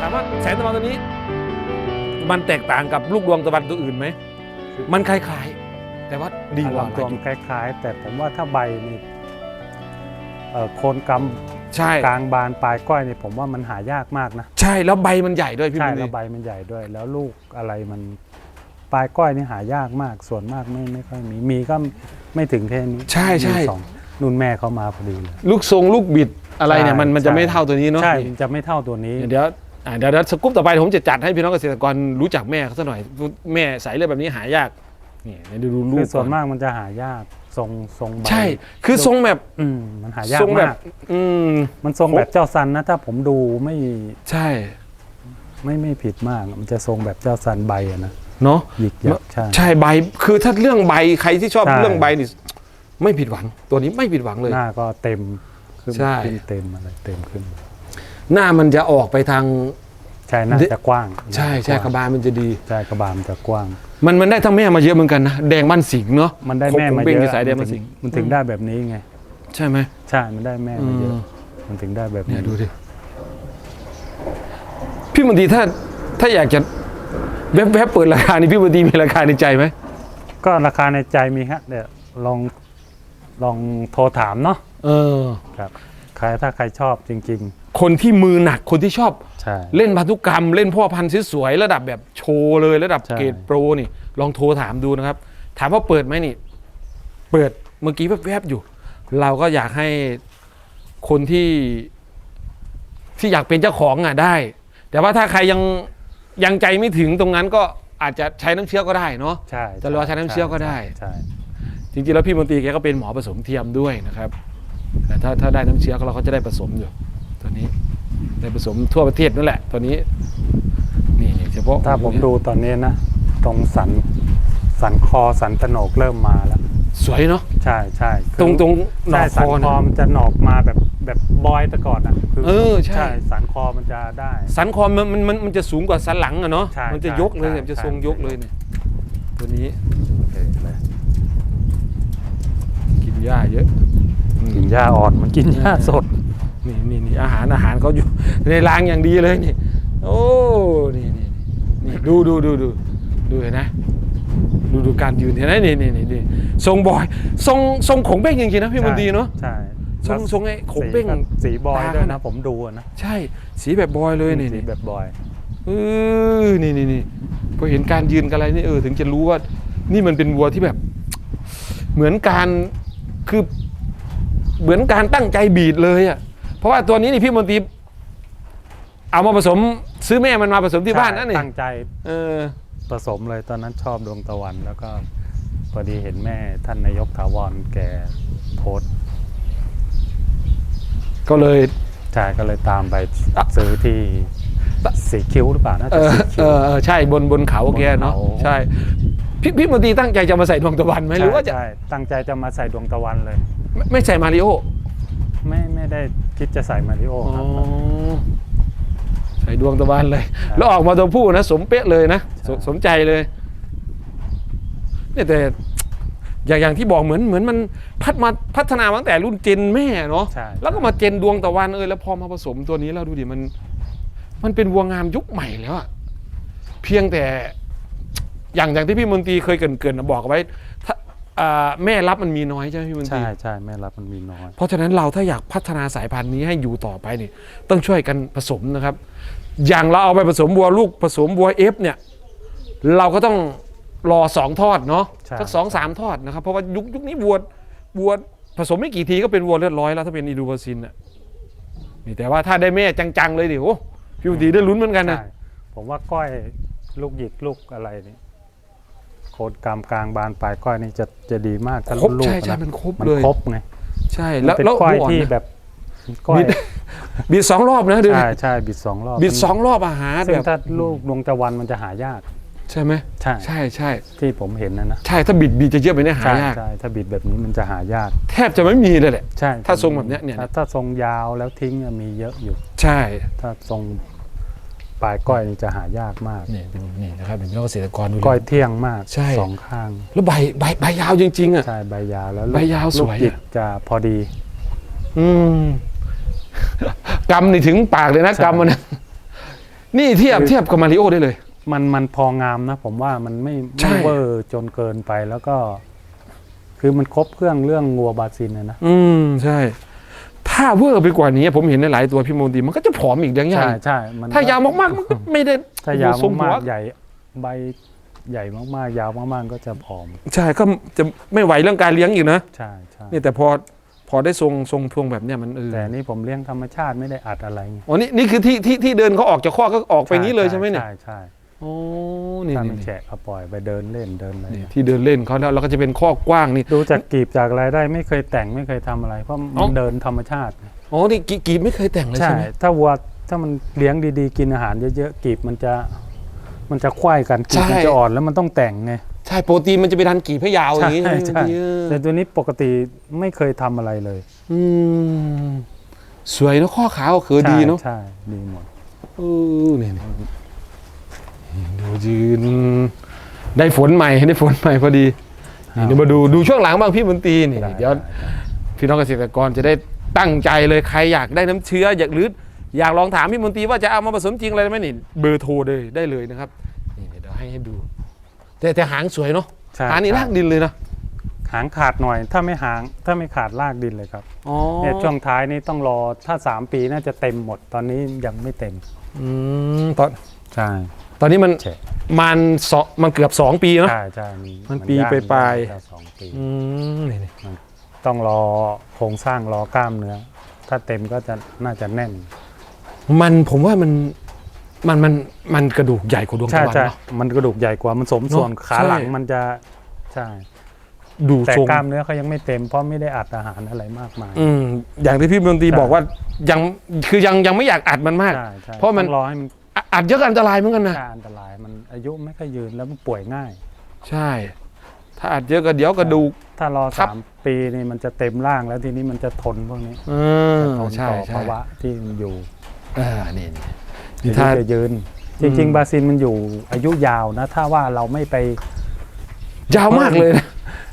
ถามว่าแสงตะวันตัวนี้ มันแตกต่างกับลูกดวงตะวันตัวอื่นไหม มันคล้ายๆ แต่ว่าดีกว่าหลำตัลายวจุดคล้ายๆ แต่ผมว่าถ้าใบนี่เอ่อโคนกำใช่กลางบานปลายก้อยนี่ผมว่ามันหายากมากนะใช่แล้วใบมันใหญ่ด้วยพี่ใช่บุญแล้วดีใบมันใหญ่ด้วย แล้วลูกอะไรมันปลายก้อยนี่หายากมาก ส่วนมากไม่ไม่ค่อยมีมีก็ไม่ถึงแค่นี้ใช่ใช่ มีสองนุ่นแม่เขามาพอดีเลย ลูกทรงลูกบิดอะไรเนี่ยใช่มันมันจะใช่ ไม่เท่าตัวนี้เนาะใช่มันจะไม่เท่าตัวนี้ เดี๋ยวอ่า เดี๋ยวเดี๋ยวสกู๊ปต่อไปผมจะจัดให้พี่น้องเกษตรกรรู้จักแม่เขาสักหน่อย แม่สายเลือดแบบนี้หายากนี่เดี๋ยวดูลูคืกอส่วนก่อมากมันจะหายากทรงทรงใบใช่ คือทรงแบบอืมมันหายากทรงแบบมากอืมมันทรงแบบเจ้าซันนะ ถ้าผมดูไม่ใช่ ไม่ไม่ผิดมาก มันจะทรงแบบเจ้าซันใบอะนะเนาะหยิกยักใช่ใช่ใบคือถ้าเรื่องใบใครที่ชอบใช่เรื่องใบนี่ไม่ผิดหวัง ตัวนี้ไม่ผิดหวังเลยหน้าก็เต็มขึ้นใช่ขึ้นเต็มอะไรเต็มขึ้น หน้ามันจะออกไปทาง ใช่หน้าจะกว้างใช่ใช่กระบาลมันจะดี ใช่กระบาลมันจะกว้าง มันมันได้ทั้งแม่มาเยอะเหมือนกันนะแดงบ้านสิงห์เนาะมันได้แม่มาคงเป็นเยอะสายแดงมัมานถึสิงงมันถึงได้แบบนี้ไง ใช่ไหมใช่มันได้แม่มาเยอะอืมมันถึงได้แบบเนี่นี้ยดูดิพี่มนตรีถ้าถ้าอยากจะแวบๆเปิดราคานี่พี่มนตรีมีราคาในใจไหมก็ราคาในใจมีฮะเดี๋ยวลองลองโทรถามเนาะเออ ครับใครถ้าใครชอบจริง คนที่มือหนักคนที่ชอบๆใช่ เล่นพันธุกรรมเล่นพ่อพันธุ์สวยๆระดับแบบโชว์เลยระดับใช่ เกรดโปรนี่ ลองโทรถามดูนะครับ ถามว่าเปิดไหมนี่ เปิดเมื่อกี้แวบๆอยู่ เราก็อยากให้คนที่ ที่อยากเป็นเจ้าของอะได้ แต่ว่าถ้าใครยังยังใจไม่ถึงตรงนั้นก็อาจจะใช้น้ำเชื้อก็ได้เนาะ ใช่จะรอใช้น้ำเชื้อก็ได้ ใช่จริงๆแล้วพี่มนตรีแกก็เป็นหมอผสมเทียมด้วยนะครับแต่ถ้าถ้าได้น้ำเชื้อเราก็จะได้ผสมอยู่ ตัวนี้ได้ผสมทั่วประเทศนั่นแหละตัวนี้ นี่เฉพาะถ้าผมดูตอนนี้นะ ตรงสันสันคอสันตะโหนกเริ่มมาแล้ว สวยเนาะใช่ใช่คือตรงตรงหนอใช่กคสันอคเนี่อยมันจะหนอกมาแบบแบบบอยแต่ก่อนอะคืเออใช่สันคอมันจะได้ สันคอมันมันมันมันจะสูงกว่าสันหลังอะเนาะใช่มันจะใช่ยกเลยใช่มันจะใช่ทรงยกเลยเนี่ยตัวนี้โอเคเลยกินหญ้าเยอะอืมกินหญ้าอ่อนมันกินหญ้าสด นี่นี่นี่อาหารอาหารเขาอยู่ในรางอย่างดีเลยนี่ โอ้ นี่นี่นี่ดูดูดูดูดูเห็นนะ ดูดูการยืนเห็นไหมนี่นี่นี่นี่ทรงบอยทรงทรงของเบ้งจริงๆนะพี่มนตรีเนาะใช่ทรงทรงไอ้ขงเบ้งสีก็สีบอยตาด้วยขนานะดผมดูอะนะใช่สีแบบบอยเลยนี่สีนี่แบบบอยเออนี่นี่นี่พอเห็นการยืนกันอะไรนี่เออถึงจะรู้ว่า นี่มันเป็นวัวที่แบบ เหมือนการคือเหมือนการตั้งใจบีดเลยอะ เพราะว่าตัวนี้นี่พี่มนตรีเอามาผสมซื้อแม่มันมาผสมที่บ้านนั่นนี่ตั้งใจเออผสมเลยตอนนั้นชอบดวงตะวัน แล้วก็พอดีเห็นแม่ท่านนายกถาวรแกโพสต์ก็เลยใช่ก็เลยตามไปอะซื้อที่สีคิ้วหรือเปล่าน่าเอจะอสีเอคิ้วอเออใช่บนบนเขาแกเนาะบนเขาใช่พี่พี่มนตรีตั้งใจจะมาใส่ดวงตะวันไหมหรือว่าจะใช่ตั้งใจจะมาใส่ดวงตะวันเลย ไม่ไม่ใส่มาริโอ ไม่ไม่ได้คิดจะใส่มาริโออ๋อครับ ใส่ดวงตะวันเลยครับแล้วออกมาตัวผู้นะ สมเป๊ะเลยนะสใช่สมใจเลยเนี่ยแต่อย่างอย่างที่บอกเหมือนเหมือนมันพัฒมาพัฒนามาตั้งแต่รุ่นเจนแม่เนาะใช่ แล้วก็มาเจนดวงตะวันเออแล้วพอมาผสมตัวนี้แล้วดูดิมัน มันเป็นวัวงามยุคใหม่แล้วอะเพียงแต่อย่างอย่างที่พี่มนตรีเคยเกรินๆนะบอกเอาไว้ถ้า อ่าแม่รับมันมีน้อยใช่ไหมพี่มนตรีใช่ใช่แม่รับมันมีน้อย เพราะฉะนั้นเราถ้าอยากพัฒนาสายพันธุ์นี้ให้อยู่ต่อไปนี่ต้องช่วยกันผสมนะครับ อย่างเราเอาไปผสมบัวลูกผสมบัวเอฟเนี่ยเราก็ต้องรอสองทอดเนาะใช่ สักสองสามทอดนะครับ เพราะว่ายุคยุคนี้บัวบัวผสมไม่กี่ทีก็เป็นวัวเลือดร้อยแล้วถ้าเป็นอีดูบาซินอะนี่แต่ว่าถ้าได้แม่จังๆเลยดิโอ้พี่บุตรีได้ลุ้นเหมือนกันนะ ใช่ผมว่าก้อยลูกหยิกลูกอะไรนี่โคนกรามกลางบานปลายก้อยนี่จะจะดีมากถ้าครบลูกใช่อะใช่นะมันครบมันเลย ครบไงใช่มัแล้วนเป็นแล้วก้อยหัวอ่อนที่นะแบบก้อยบิดบิดสองรอบนะดูใช่ดิใช่บิดสองรอบบิดมันสองรอบอาหารซึ่แบงบถ้าลูกดวงตะวันมันจะหายาก ใช่ไหมใช่ ใช่ใช่ที่ผมเห็นนะนะใช่ถ้าบิดบิดจะเยอะไปเนี่ยหาใช่ยากใช่ถ้าบิดแบบนี้มันจะหายาก แทบจะไม่มีเลยแหละ ใช่ถ้าทรงแบบเนี้ยเนี่ย ถ้าถ้าทรงยาวแล้วทิ้งอะมีเยอะอยู่ ใช่ ถ้าทรง ปลายก้อยนี่จะหายากมาก นี่ดูนี่นะครับเป็นพี่น้องเกษตรกรดูดิ ก้อยเที่ยงมากใช่ สองข้างแล้วใบใบใบยาวจริง ๆ อะ ใช่ใบยาวแล้วใบยาวสวยลูกหยิกอะจะพอดี อืมกำนี่ถึงปากเลยนะใช่กำมันนะนี่เทียบเทียบกับมาริโอได้เลย มันมันพองามนะ ผมว่ามันไม่ใช่ ไม่เวอร์จนเกินไปแล้วก็ คือมันครบเครื่องเรื่องงัวบราซิลนะนะ อืมใช่ ถ้าเวอร์ไปกว่านี้ ผมเห็นในหลายตัวพี่โมดีมันก็จะผอมอีกอย่างใช่ย่างใช่มันถ้ายาวมากๆมันก็ไม่ได้ถ้ายาวทรงหัมาวกๆใหญ่ใบใหญ่มากๆ ยาวมากๆ ก็จะผอมใช่ก็จะไม่ไหวเรื่องการเลี้ยงอีกนะใช่ใช่นี่แต่พอพอได้ทรงทรงพวงแบบเนี้ยมันเออแต่นี่ผมเลี้ยงธรรมชาติไม่ได้อัดอะไรไงอ๋อนี่นี่คือที่ที่ที่เดินเขาออกจากข้อกก็ออกไปนี้เลยใช่ไหมเนี่ย ใช่ใช่ โอ้นี่ถ้านี่ไม่นี่แฉะก็ปล่อยไปเดินเล่นเดินอะไรนี่ที่เดินเล่นเขาแล้วเราก็จะเป็นข้อกว้างนี่ ดูจากกีบจากอะไรได้ไม่เคยแต่งไม่เคยทำอะไร เพราะเอ้ามันเดินธรรมชาติ อ๋อนี่กีกีบไม่เคยแต่งเลยใช่ใช่ไหมถ้าวัวถ้ามันเลี้ยงดีๆ กินอาหารเยอะๆกีบมันจะมันจะควายกันกีบมันจะอ่อนแล้วมันต้องแต่งไง ใช่โปรตีนมันจะไปดันกีบให้ยาวอย่างนี้ใช่ใช่เออแต่ตัวนี้ปกติไม่เคยทำอะไรเลยอืมสวยเนอะข้อขาวคือดีเนาะใช่ใช่ดีหมดเออนี่นี่ดู ยืนได้ฝนใหม่ได้ฝนใหม่พอดีนี่เดี๋ยวมาดูดูช่วงหลังบ้างพี่มนตรีนี่ได้เดี๋ยวได้พี่น้องเกษตรกรจะได้ตั้งใจเลยใครอยากได้น้ำเชื้ออยากหรืออยากลองถามพี่มนตรีว่าจะเอามาผสมจริงอะไรไหมนี่เบอร์โทรเลยได้เลยนะครับนี่เดี๋ยวให้ให้ดู แต่แต่หางสวยเนาะใช่หางนี่ใช่รากดินเลยนะหางขาดหน่อยถ้าไม่หางถ้าไม่ขาดลากดินเลยครับอ๋อเนี่ยช่วงท้ายนี่ต้องรอถ้า 3 ปีน่าจะเต็มหมดตอนนี้ยังไม่เต็มอืมตอนใช่ ตอนนี้มันแฉะมันสองมันเกือบสองปีเนาะ ใช่ใช่มีมันปีย่างปลายๆได้สองปีอืมนี่นี่ต้องรอโครงสร้างรอกล้ามเนื้อ ถ้าเต็มก็จะน่าจะแน่น มันผมว่ามันมันมันมันกระดูกใหญ่กว่าดวงใช่ตะวันใช่เนาะ มันกระดูกใหญ่กว่ามันสมส่วนเนอะขาใช่หลังมันจะใช่ ดูแต่ทรงกล้ามเนื้อเขายังไม่เต็มเพราะไม่ได้อัดอาหารอะไรมากมาย อืมอย่างที่พี่ดนตรีใช่ บอกว่ายังคือยังยังไม่อยากอัดมันมาก ใช่ใช่เพราะมัน ต้องรอให้มัน อะอัดเยอะก็อันตรายเหมือนกันนะค่าอันตรายมันอายุไม่ค่อยยืนแล้วมันป่วยง่าย ใช่ ถ้าอัดเยอะก็เดี๋ยวกระดูก ถ้ารอครับ สามปีนี่มันจะเต็มร่างแล้วทีนี้มันจะทนพวกนี้เออจะทนใช่ต่อใช่ภาวะที่มันอยู่เออนี่นี่ทีนี่นี้ถ้าจะยืนอืจริงมๆ บราซิลมันอยู่อายุยาวนะ ถ้าว่าเราไม่ไป ยาวมากเลยนะ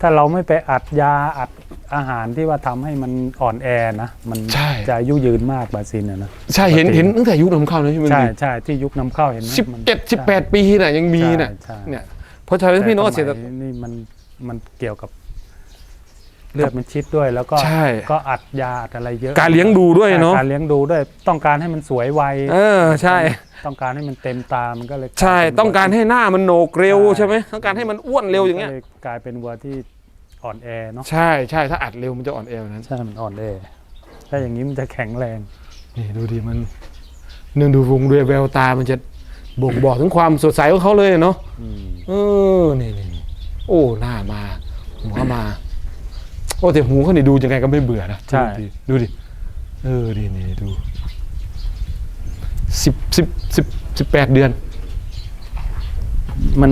ถ้าเราไม่ไปอัดยาอัด อาหารที่ว่าทำให้มันอ่อนแอนะมันใช่จะอายุยืนมากบราซิลนะนะใช่เห็นเห็นตั้งแต่ยุคนำเข้านะพี่มันใช่ใช่ที่ยุคนำเข้าเห็นไหมสิบมันเจ็ดสิบแปดปีน่ะยังมีน่ะใช่ใช่เนี่ยเพราะฉะนั้นพี่น้องเกษตรแต่สมัยนี่มันมันเกี่ยวกับเลือดมันชิดด้วยแล้วก็ใช่ก็อัดยาอัดอะไรเยอะ การเลี้ยงดูด้วยเนาะการเลี้ยงดูด้วยต้องการให้มันสวยไวเออใช่ ต้องการให้มันเต็มตามันก็เลยใช่ลยเป็นต้องการให้หน้ามันโหนกเร็วใช่ใช่ไหมต้องการให้มันอ้วนเร็วอย่างเงี้ยก็ลกลายเป็นวัวที่ อ่อนแอเนาะใช่ใช่ถ้าอัดเร็วมันจะอ่อนแอแบบนั้นใช่มันอ่อนแอถ้าอย่างนี้มันจะแข็งแรงนี่ดูดิมันเนื่องดูวงด้วยแววตามันจะบ่งบอกถึงความสดใสของเขาเลยเนาะอืมเออนี่นี่นี่โอ้หน้ามาหัวมาโอ้แต่หูเขานี่ดูยังไงก็ไม่เบื่อนะใช่ดูดิดูดิเออดีนี่ดูสิบสิบสิบสิบแปดเดือน มัน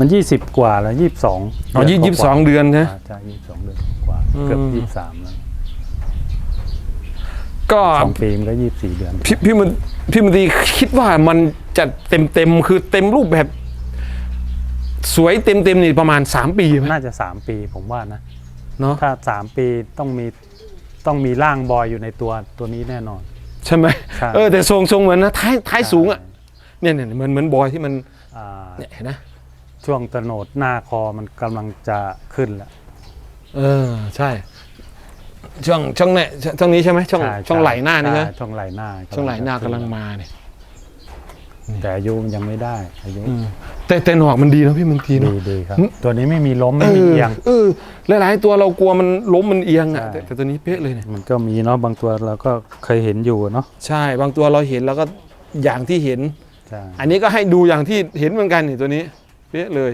มันยี่สิบกว่าแล้วยี่สิบสองอ๋อยี่ยี่สิบสองเดือนนะใช่ยี่สิบสองเดือนกว่าอืมเกือบยี่สิบสามแล้วก็สองปีมันก็ยี่สิบสี่เดือนพี่พี่มันพี่มันตรีคิดว่ามันจะเต็มเต็มๆคือเต็มรูปแบบ สวยเต็มเต็มๆนี่ประมาณสามปีไหมน่าจะสามปีผมว่านะเนาะถ้าสามปีต้องมีต้องมีร่างบอยอยู่ในตัวตัวนี้แน่นอน ใช่ไหมใช่เออแต่ทรงทรงเหมือนนะท้ายท้ายสูงอะเนี่ยเนี่ยเหมือนเหมือนบอยที่มันอ่าเนี่ยเห็นนะ ช่วงตโหนดหน้าคอมันกำลังจะขึ้นแล้วเออใช่ ช่วงช่วงเนี่ยช่วงนี้ใช่ไหมช่วงใช่ช่วงไหล่หน้านี่นะใช่ช่วงไหล่หน้าช่วงไหล่หน้ากำจะลังขึ้มาเนี่ยแต่อายุมันยังไม่ได้ อายุอืมแต่แต่หนอกมันดีนะพี่มันทีดีเนาะดีครับหึตัวนี้ไม่มีล้มเอไม่มีอเอียงเออหลายๆตัวเรากลัวมันล้มมันเอียงอะใช่แต่แต่ตัวนี้เป๊ะเลยเนี่ยมันก็มีเนาะบางตัวเราก็เคยเห็นอยู่เนาะใช่ บางตัวเราเห็นแล้วก็อย่างที่เห็นใช่อันนี้ก็ให้ดูอย่างที่เห็นเหมือนกันนี่ตัวนี้ เป๊ะเลย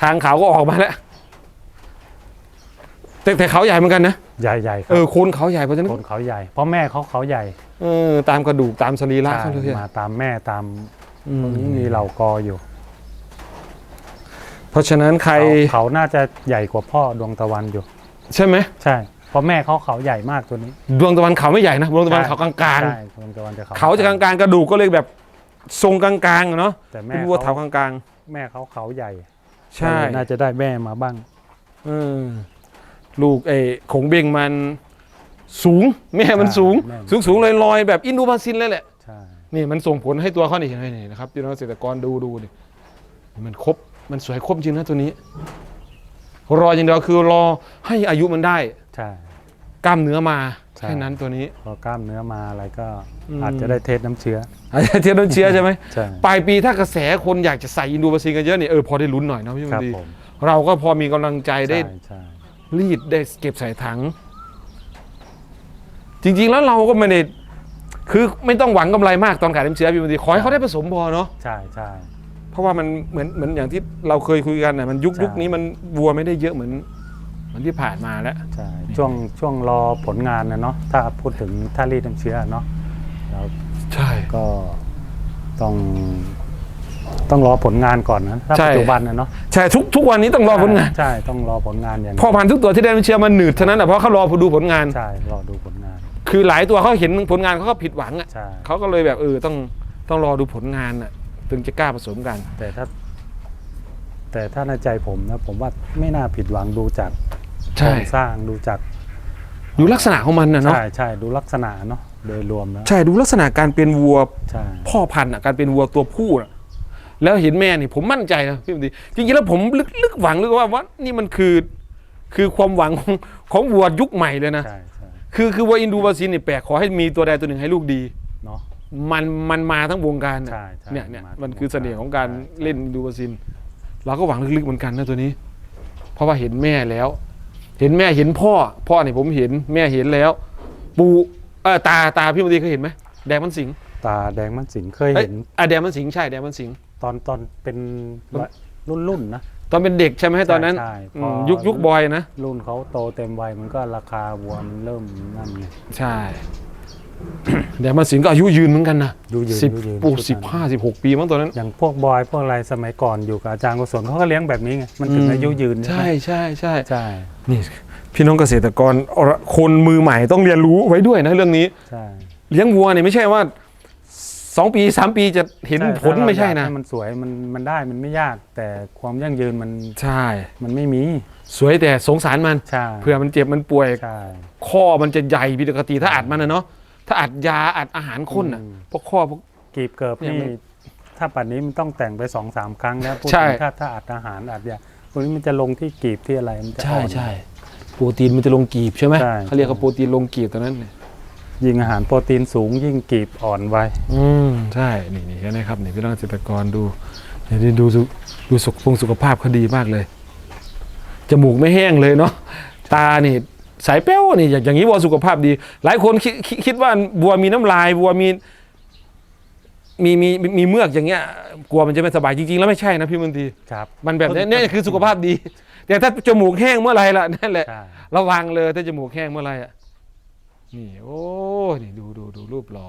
ทางเขาก็ออกมาแล้ว แต่แต่เขาใหญ่เหมือนกันนะ ใหญ่ใหญ่ครัเออโคนเขาใหญ่เพราะฉะนั้นคนเขาใหญ่เพราะแม่เขาเขาใหญ่เออตามกระดูกตามสรีระใช่เขาเลยมาอะตามแม่ตามอืตรงนี้มีเหล่ากออยู่เพราะฉะนั้นใครเขาเขาน่าจะใหญ่กว่าพ่อดวงตะวันอยู่ ใช่ไหมใช่ เพราะแม่เขาเขาใหญ่มากตัวนี้ดวงตะวันเขาไม่ใหญ่นะดวงตะวันเขากลางใช่ดวงตะวันจะเขาๆเขาจะกลางๆกระดูกก็เลยแบบทรงกลางๆอะเนาะแต่แม่เป็นวัวเขาเถากลาง แม่เขาเขาใหญ่ๆใช่ น่าจะได้แม่มาบ้างเออลูกไอ้ขงเบงมันสูง แม่มันสูง แม่มันสูงสูงลอยๆแบบอินโดบราซินเลยแหละ ใช่ นี่มันส่งผลให้ตัวเขานี่เห็นไหมนี่นะครับพี่น้องเกษตรกรดูดูนี่มันครบมันสวยครบจริงนะตัวนี้ รออย่างเดียวคือรอให้อายุมันได้ ใช่ กล้ามเนื้อมาใช่ แค่นั้นตัวนี้พอกล้ามเนื้อมาอะไรก็อืมอาจจะได้เทสน้ำเชื้อ อาจจะเทียบต้นเชื้อใช่ไหมใช่ ปลายปีถ้ากระแสคนอยากจะใส่อินโดบราซิลกันเยอะเนี่ยเออพอได้ลุ้นหน่อยเนาะพี่คมัรับนดีผมเราก็พอมีกำลังใจได้ ใช่ใช่รีดได้เก็บใส่ถัง จริง ๆ แล้วเราก็ไม่ได้คือไม่ต้องหวังกำไรมากตอนขายน้ำเชื้อพี่มันดีขอให้เขาได้ผสมพอเนาะใช่ใช่ เพราะว่ามันเหมือนเหมือนอย่างที่เราเคยคุยกันนะมันยุคใช่ ยุคนี้มันวัวไม่ได้เยอะเหมือนเห มือนที่ผ่านมาแล้ว ใช่ช่วงช่วงรอผลงานนะเนาะถ้าพูดถึงถ้ารีดน้ำเชื้อเนาะแล้วใช่ ก็ต้องต้องรอผลงานก่อนนะถ้าใช่ ปัจจุบันนะเนาะใช่ทุกทุกวันนี้ต้องรอผลงานใช่ต้องรอผลงานอย่างพ่อพันธุ์ทุกตัวที่ได้น้ำเชื้อมันหนืดเท่านั้นนะเพราะเขารอดูผลงาน ใช่รอดูผลงานคือหลายตัวเขาเห็นผลงานเขาก็ผิดหวังอะใช่เขาก็เลยแบบเออต้องต้องรอดูผลงานอะถึงจะกล้าผสมกัน แต่ถ้า แต่ถ้าในใจผมนะ ผมว่าไม่น่าผิดหวังดูจาก โคใช่รงสร้างดูจากดูลักษณะของมันนะเนาะใช่ใช่ดูลักษณะเนาะโดยรวมแล้วใช่ดูลักษณะการเป็นวัวใช่พ่อพันธุ์อะการเป็นวัวตัวผู้อะแล้วเห็นแม่นี่ผมมั่นใจนะพี่มดีจริงๆแล้วผมลึกลึกหวังลึกว่าว่านี่มันคือคือความหวังของของวัวยุคใหม่เลยนะใช่ใช่คือคือวัวอินดูบราซิลนี่แปลกขอให้มีตัวใดตัวหนึ่งให้ลูกดีเนาะมันมันมาทั้งวงการน่ะใช่ใช่เนี่ยเนี่ยมาทั้งมันคือวงการเสน่ห์ของการใช่ใช่เล่นอินดูบราซิลเราก็หวังลึกๆเหมือนกันนะตัวนี้ เพราะว่าเห็นแม่แล้ว เห็นแม่เห็นพ่อ พ่อเนี่ยผมเห็นแม่เห็นแล้ว ปูเออตาตาพี่มดีเคยเห็นไหมแดงมันสิงตาแดงมันสิงเคยเอ้ยเห็นอะแดงมันสิงใช่แดงมันสิง ตอนตอนเป็นรุ่นรุ่นๆนะ ตอนเป็นเด็กใช่ไหมตอนนั้นใช่อืพอมยุคยุคบอยนะรุ่นเขาโตเต็มวัยมันก็ราคาวัวมันเริ่มนั่นไงใช่ แดงมันสิงก็อายุยืนเหมือนกันนะอายุยืนสิบอายุยืนปูชุดนั้นสิบห้าสิบหกปีมั้งตอนนั้น อย่างพวกบอยพวกอะไรสมัยก่อนอยู่กับอาจารย์กุศลเขาก็เลี้ยงแบบนี้ไงมันถึงอืม อายุยืนใช่ใช่ใช่ใช่ นี่พี่น้องเกษตรกรคนมือใหม่ต้องเรียนรู้ไว้ด้วยนะเรื่องนี้ ใช่เลี้ยงวัวเนี่ยไม่ใช่ว่าสองปีสามปีจะเห็นใช่ผลถ้าเราไม่ใช่อยากนะ ให้มันสวยมันมันได้มันไม่ยาก แต่ความยั่งยืนมันใช่ มันไม่มีสวยแต่สงสารมัน ใช่เผื่อมันเจ็บมันป่วย ใช่ ข้อมันจะใหญ่ผิดปกติถ้าอัดมันนะเนาะ ถ้าอัดยาอัดอาหารข้นอะอืมพวกข้อพวก กีบเกิบเนี่ยนี่มันถ้าปัจนี้มันต้องแต่งไปสองสามครั้งแล้วพูดใช่ ถึงถ้าถ้าอัดอาหารอัดยาพวกนี้มันจะลงที่กีบที่อะไรมันจะอ่อนโปรตีนมันจะลงกีบใช่ไหมใช่ เขาเรียกว่าโปรตีนลงกีบตอนนั้นเนี่ยยิ่งอาหารโปรตีนสูงยิ่งกีบอ่อนไวอืมใช่นี่นี่ก็นะครับนี่พี่น้องเกษตรกรดูเดี๋ยวดูสุดูสุขพงสุขภาพเขาดีมากเลยจมูกไม่แห้งเลยเนาะตานี่ สายแป้วนี่อย่างอย่างนี้วัวสุขภาพดี หลายคนคิดคิดคิดว่าวัวมีน้ำลายวัวมีมีมีมีมีเมือกอย่างเงี้ยกลัวมันจะไม่สบายจริงๆ แล้วไม่ใช่นะพี่มนตรีครับมันแบบนี้เนี่ยคือสุขภาพดี แต่ถ้าจมูกแห้งเมื่อไหรล่ะนั่นแหละ ใช่ระวังเลยถ้าจมูกแห้งเมื่อไหรอะ นี่ โอ้ นี่ ดูดูดูรูปหล่อ